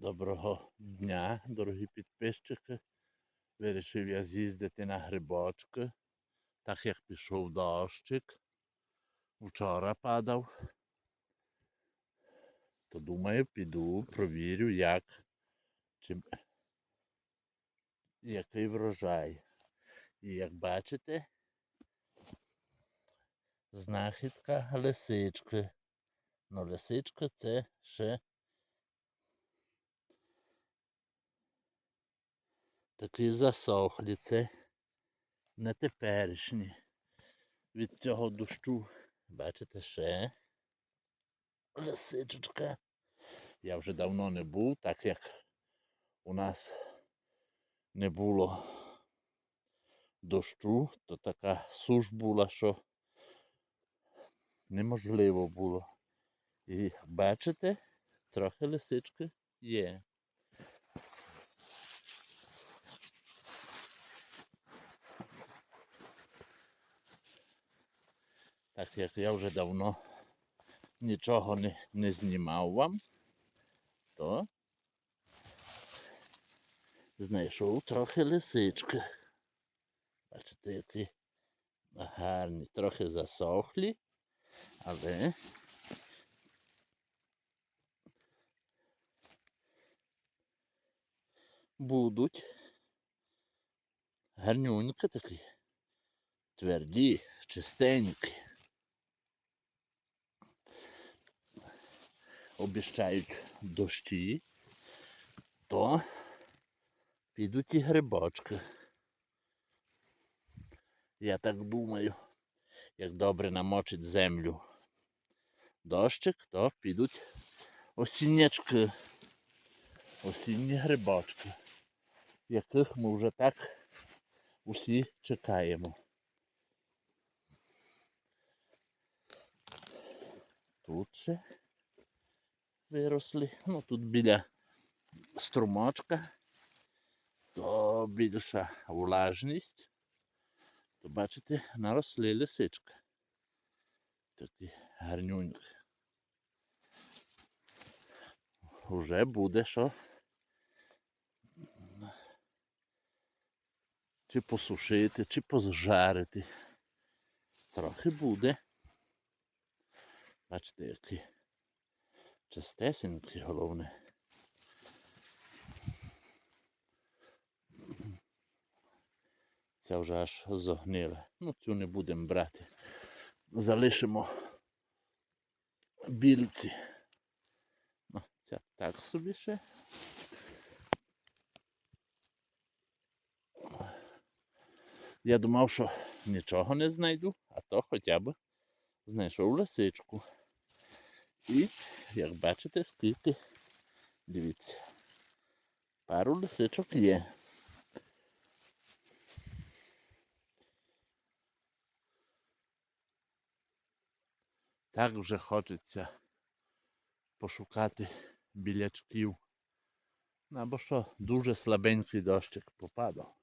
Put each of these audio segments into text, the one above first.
Доброго дня, дорогі підписчики. Вирішив я з'їздити на грибочки, так як пішов дощик. Вчора падав. То думаю, піду, провірю, як чи, який врожай. І як бачите, знахідка лисички. Ну, лисичка це ще такі засохлі, це не теперішні. Від цього дощу, бачите, ще лисичечка. Я вже давно не був, так як у нас не було дощу, то така суш була, що неможливо було. І бачите, трохи лисички є. Так як я вже давно нічого не, не знімав вам, то знайшов трохи лисички. Бачите, які гарні, трохи засохлі, але будуть гарнюнькі такі, тверді, чистенькі. Обіщають дощі, то підуть і грибочки. Я так думаю, як добре намочить землю дощик, то підуть осіннячки, осінні грибочки, яких ми вже так усі чекаємо. Тут ще виросли. Ну тут біля струмочка, то більша влажність. То бачите, наросли лисички. Такі гарнюнькі. Уже буде що. Чи посушити, чи позжарити. Трохи буде. Бачите, які чистесенькі головне. Це вже аж зогниле. Ну, цю не будемо брати. Залишимо більці. Ну, ця так собі ще. Я думав, що нічого не знайду, а то хоча б знайшов лисичку. І, як бачите, скільки, дивіться, пару лисичок є. Так вже хочеться пошукати білячків. Ну, Або що дуже слабенький дощик попадав.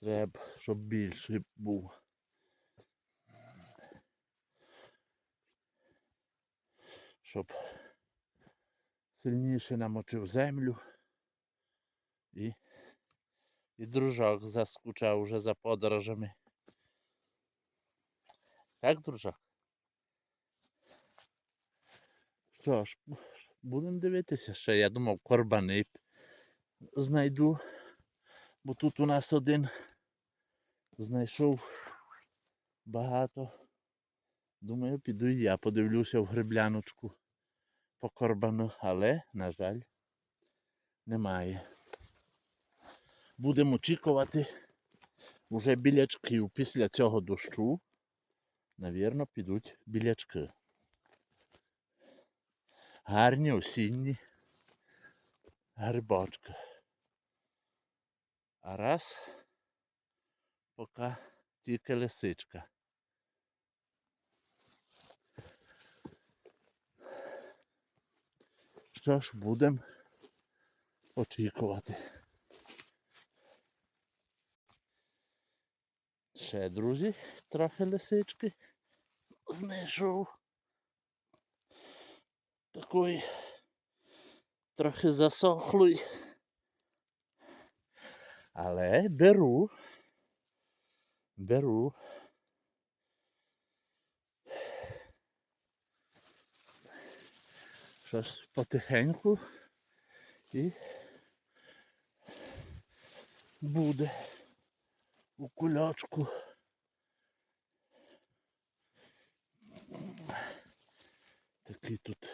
Треба, щоб більший був. Щоб сильніше намочив землю і, і дружок заскучав вже за подорожами. Так, дружок? Що ж, будемо дивитися ще. Я думав, корбани знайду. Бо тут у нас один знайшов багато. Думаю, піду і я подивлюся в грибляночку по корбану, але, на жаль, немає. Будемо очікувати вже білячків після цього дощу. Навірно, підуть білячки. Гарні осінні грибочки. А раз поки тільки лисичка. Що ж, будемо очікувати. Ще, друзі, трохи лисички знайшов такої трохи засохлий. Але беру. Беру. Щось потихеньку і буде у кульочку. Такі тут,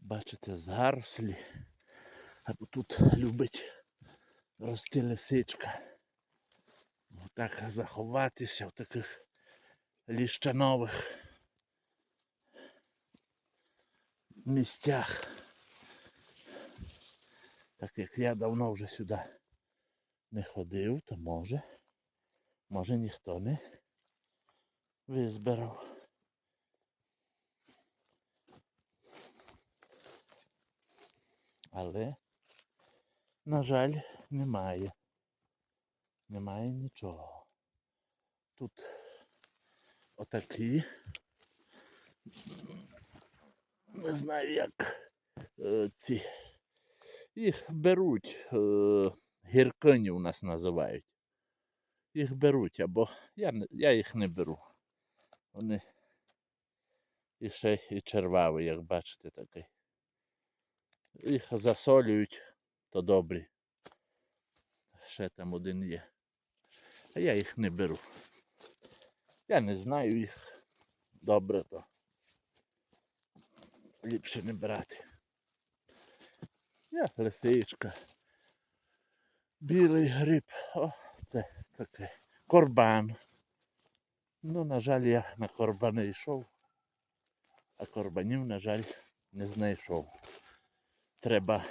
бачите, зарослі. Або тут любить рости лисичка. Отак заховатися в таких ліщанових місцях. Так як я давно вже сюди не ходив, то може, може ніхто не визбирав. Але, на жаль, немає. Немає нічого. Тут отакі. Не знаю як е, ці. Їх беруть, е, гіркині у нас називають. Їх беруть, або я, я їх не беру. Вони і ще і червавий, як бачите, такий. Їх засолюють, то добрі. Ще там один є. А я їх не беру. Я не знаю їх. Добре, то ліпше не брати. Я лисичка. Білий гриб. О, це таке. Корбан. Ну, на жаль, я на корбани йшов, а корбанів, на жаль, не знайшов. Треба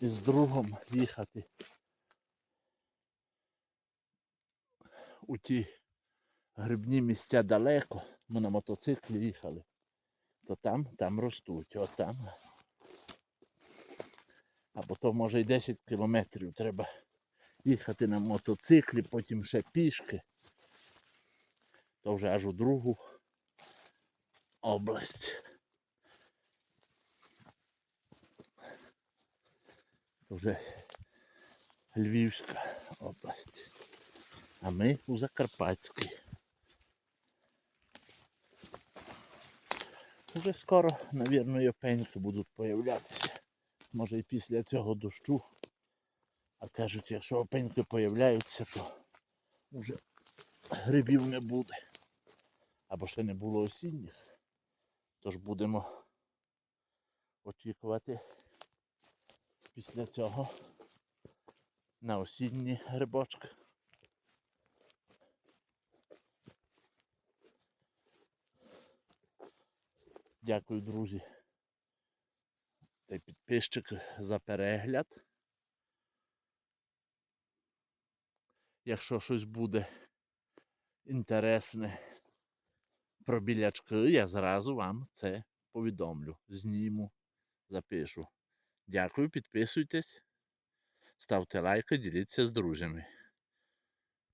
із другом їхати у ті грибні місця далеко. Ми на мотоциклі їхали. То там, там ростуть, от там. Або то може й 10 кілометрів треба їхати на мотоциклі, потім ще пішки. То вже аж у другу область. То вже Львівська область. А ми у Закарпатській. Вже скоро, навірно, і опеньки будуть появлятися. Може і після цього дощу. А кажуть, якщо опеньки появляються, то вже грибів не буде. Або ще не було осінніх. Тож будемо очікувати після цього на осінні грибочки. Дякую, друзі. Та й підписчики за перегляд. Якщо щось буде інтересне про білячки, я зразу вам це повідомлю. Зніму, запишу. Дякую, підписуйтесь, ставте лайки, діліться з друзями.